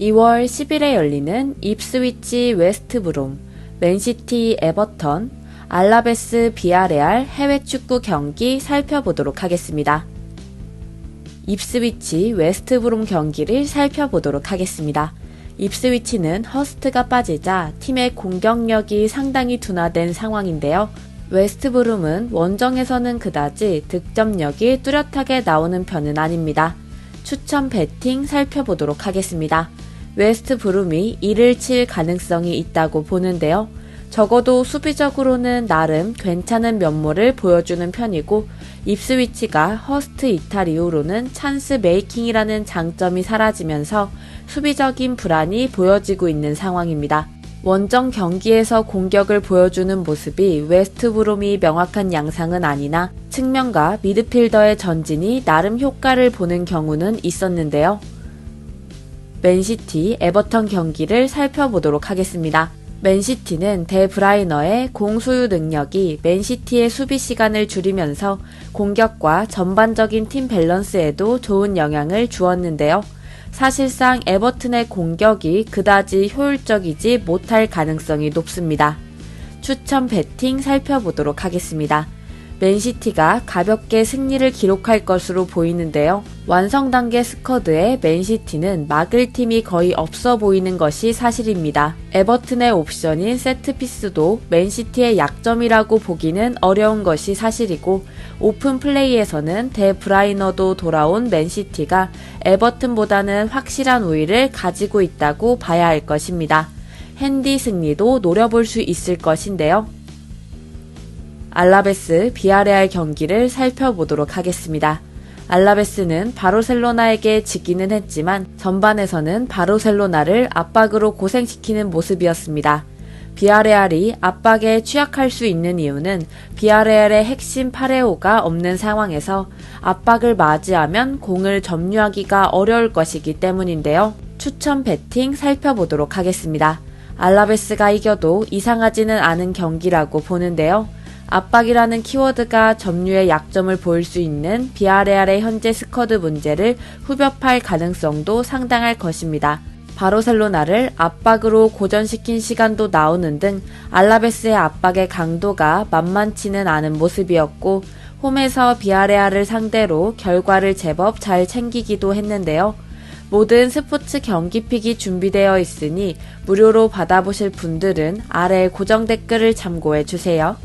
6월 10일에 열리는 입스위치 웨스트 브롬, 맨시티 에버턴, 알라베스 비아레알 해외 축구 경기 살펴보도록 하겠습니다. 입스위치 웨스트 브롬 경기를 살펴보도록 하겠습니다. 입스위치는 허스트가 빠지자 팀의 공격력이 상당히 둔화된 상황인데요. 웨스트 브룸은 원정에서는 그다지 득점력이 뚜렷하게 나오는 편은 아닙니다. 추천 배팅 살펴보도록 하겠습니다. 웨스트 브룸이 이를 칠 가능성이 있다고 보는데요. 적어도 수비적으로는 나름 괜찮은 면모를 보여주는 편이고 입스 위치가 허스트 이탈 이후로는 찬스 메이킹이라는 장점이 사라지면서 수비적인 불안이 보여지고 있는 상황입니다. 원정 경기에서 공격을 보여주는 모습이 웨스트 브롬이 명확한 양상은 아니나 측면과 미드필더의 전진이 나름 효과를 보는 경우는 있었는데요. 맨시티 에버턴 경기를 살펴보도록 하겠습니다. 맨시티는 데브라이너의 공소유 능력이 맨시티의 수비 시간을 줄이면서 공격과 전반적인 팀 밸런스에도 좋은 영향을 주었는데요. 사실상 에버튼의 공격이 그다지 효율적이지 못할 가능성이 높습니다. 추천 배팅 살펴보도록 하겠습니다. 맨시티가 가볍게 승리를 기록할 것으로 보이는데요. 완성 단계 스쿼드에 맨시티는 막을 팀이 거의 없어 보이는 것이 사실입니다. 에버튼의 옵션인 세트피스도 맨시티의 약점이라고 보기는 어려운 것이 사실이고 오픈 플레이에서는 데브라이너도 돌아온 맨시티가 에버튼보다는 확실한 우위를 가지고 있다고 봐야 할 것입니다. 핸디 승리도 노려볼 수 있을 것인데요. 알라베스 비아레알 경기를 살펴보도록 하겠습니다. 알라베스는 바르셀로나에게 지기는 했지만 전반에서는 바르셀로나를 압박으로 고생시키는 모습이었습니다. 비아레알이 압박에 취약할 수 있는 이유는 비아레알의 핵심 파레오가 없는 상황에서 압박을 맞이하면 공을 점유하기가 어려울 것이기 때문인데요. 추천 배팅 살펴보도록 하겠습니다. 알라베스가 이겨도 이상하지는 않은 경기라고 보는데요. 압박이라는 키워드가 점유의 약점을 보일 수 있는 비아레알의 현재 스쿼드 문제를 후벼팔 가능성도 상당할 것입니다. 바르셀로나를 압박으로 고전시킨 시간도 나오는 등 알라베스의 압박의 강도가 만만치는 않은 모습이었고 홈에서 비아레알을 상대로 결과를 제법 잘 챙기기도 했는데요. 모든 스포츠 경기픽이 준비되어 있으니 무료로 받아보실 분들은 아래 고정 댓글을 참고해 주세요.